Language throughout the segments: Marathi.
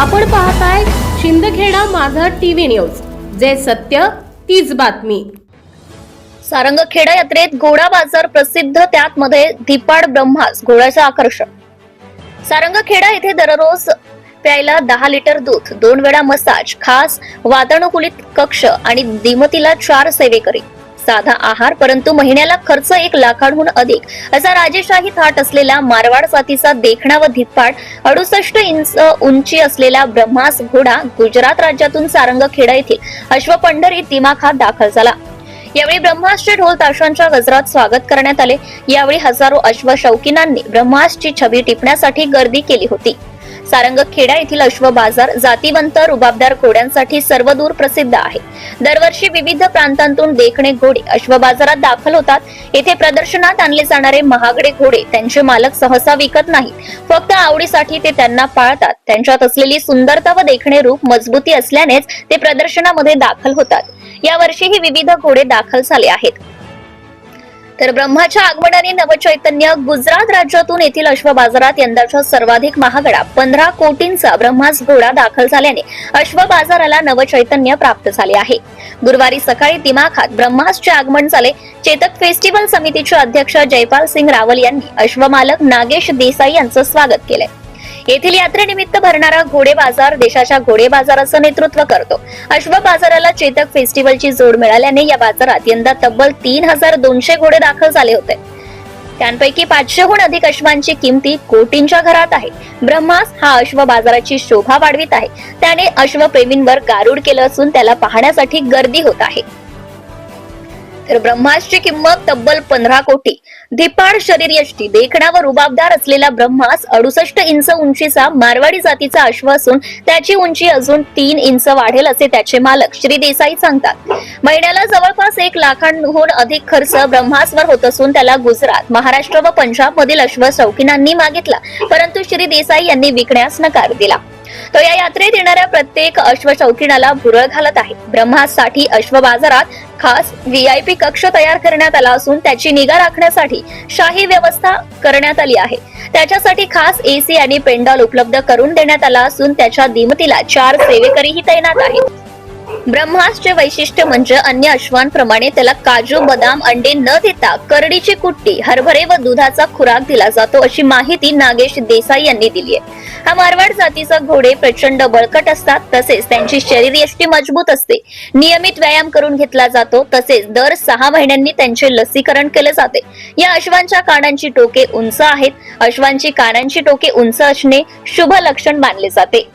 आपण पाहताय शिंदखेडा माझा टीव्ही न्यूज. जे सत्य तीच बातमी. सारंगखेडा यात्रेत घोडा बाजार प्रसिद्ध त्यात मध्ये धिपाड ब्रह्मास घोड्याचं आकर्षण. सारंगखेडा येथे दररोज प्यायला दहा लिटर दूध दोन वेळा मसाज खास वातानुकूलित कक्ष आणि दिमतीला चार सेवेकरी. साधा आहार परंतु महिन्याला खर्च एक लाखांहून अधिक. असा राजेशाही थाट असलेला मारवाड जातीचा देखणा व धिप्पाड अडुसष्ट इंच उंची असलेला ब्रह्मास घोडा गुजरात राज्यातून सारंगखेडा येथील अश्वपंढरीत दिमाखात दाखल झाला. यावेळी ब्रह्मासचे ढोल ताशांच्या गजरात स्वागत करण्यात आले. यावेळी हजारो अश्व शौकीनांनी ब्रह्मासची छबी टिपण्यासाठी गर्दी केली होती. सारंगखेडा येथील अश्व बाजार जातीवंत रुबाबदार घोड्यांसाठी सर्वदूर प्रसिद्ध आहे. दरवर्षी विविध प्रांतांतून देखणे घोडे अश्व बाजारात दाखल होतात. येथे प्रदर्शनात आणले जाणारे महागडे घोडे त्यांचे मालक सहसा विकत नाहीत. फक्त आवडीसाठी ते त्यांना पाळतात. त्यांच्यात असलेली सुंदरता व देखणे रूप मजबूती असल्यानेच ते प्रदर्शनामध्ये दाखल होतात. यावर्षीही विविध घोडे दाखल झाले आहेत. तर ब्रह्माच्या आगमनाने नवचैतन्य गुजरात राज्यातून येथील अश्व बाजारात यंदाच्या सर्वाधिक महागडा पंधरा कोटींचा ब्रह्मास घोडा दाखल झाल्याने अश्व बाजाराला नवचैतन्य प्राप्त झाले आहे. गुरुवारी सकाळी दिमाखात ब्रह्मासचे आगमन झाले. चेतक फेस्टिवल समितीचे अध्यक्ष जयपाल सिंग रावल यांनी अश्वमालक नागेश देसाई यांचं स्वागत केलंय येथील यात्रेनिमित्त भरणारा घोडे बाजार देशाच्या घोडे बाजाराचं नेतृत्व करतो. अश्व बाजाराला चेतक फेस्टिवलची जोड मिळाल्याने या बाजारात यंदा तब्बल तीन हजार दोनशे घोडे दाखल झाले होते. त्यांपैकी पाचशेहून अधिक अश्वांची किमती कोटींच्या घरात आहे. ब्रह्मास हा अश्व बाजाराची शोभा वाढवित आहे. त्याने अश्वप्रेमींवर गारुड केलं असून त्याला पाहण्यासाठी गर्दी होत आहे. तर ब्रह्मासची किंमत तब्बल पंधरा कोटी. धिपाड शरीर यष्टी. देखण्यावर रुबाबदार असलेला ब्रह्मास अडुसष्ट इंच उंचीचा मारवाडी जातीचा अश्व असून त्याची उंची अजून तीन इंच वाढेल असे त्याचे मालक श्री देसाई सांगतात. महिन्याला जवळपास एक लाखांहून अधिक खर्च ब्रह्मासवर होत असून त्याला गुजरात महाराष्ट्र व पंजाब मधील अश्व शौकीनांनी मागितला. परंतु श्री देसाई यांनी विकण्यास नकार दिला. तो या यात्रेत येणाऱ्या प्रत्येक अश्व शौकीनाला भुरळ घालत आहे. ब्रह्मासाठी अश्व बाजारात खास व्हीआयपी कक्ष तयार करण्यात आला असून त्याची निगा राखण्यासाठी शाही व्यवस्था करण्यात आली आहे. त्याच्यासाठी खास एसी आणि पेंडॉल उपलब्ध करून देण्यात आला असून त्याच्या दिमतीला चार सेवेकरीही तैनात आहेत. ब्रह्मासचे वैशिष्ट्य म्हणजे अन्य अश्वांप्रमाणे त्याला काजू बदाम अंडे न देता करडीची कुट्टी हरभरे व दुधाचा खुराक दिला जातो अशी माहिती नागेश देसाई यांनी दिली आहे. हा मारवाड जातीचा घोडे प्रचंड बळकट असतात तसेच त्यांची शरीर यष्टी मजबूत असते. नियमित व्यायाम करून घेतला जातो तसेच दर सहा महिन्यांनी त्यांचे लसीकरण केले जाते. या अश्वांच्या कानांची टोके उंच आहेत. अश्वांची कानांची टोके उंच असणे शुभ लक्षण मानले जाते.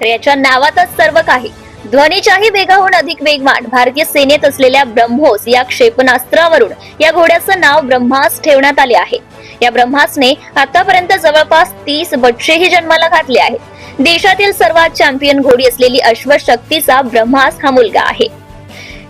तर याच्या नावातच सर्व काही. ध्वनीच्याही वेगाहून अधिक वेगवान भारतीय सेनेत असलेल्या ब्रह्मोस या क्षेपणास्त्रावरून या घोड्याचं नाव ब्रह्मास ठेवण्यात आले आहे. या ब्रह्मासने आतापर्यंत जवळपास तीस बच्चेही जन्माला घातले आहेत. देशातील सर्वात चॅम्पियन घोडी असलेली अश्वशक्तीचा ब्रह्मास हा मुलगा आहे.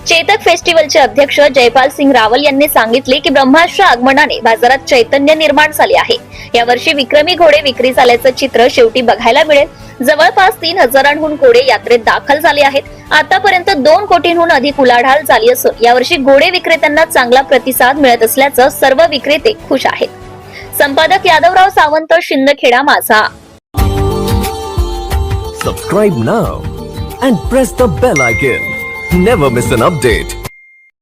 चेतक फेस्टिवलचे अध्यक्ष जयपाल सिंग रावल यांनी सांगितले की ब्रह्मासच्या आगमनाने बाजारात चैतन्य निर्माण झाले आहे. यावर्षी विक्रमी घोडे विक्री झाल्याचं चित्र शेवटी बघायला मिळेल. जवळपास तीन हजारांहून घोडे यात्रेत दाखल झाले आहेत. आतापर्यंत दोन कोटींहून अधिक उलाढाल झाली असून यावर्षी घोडे विक्रेत्यांना चांगला प्रतिसाद मिळत असल्याचं सर्व विक्रेते खुश आहेत. संपादक यादवराव सावंत शिंदखेडा माझा. Subscribe now and press the bell icon never miss an update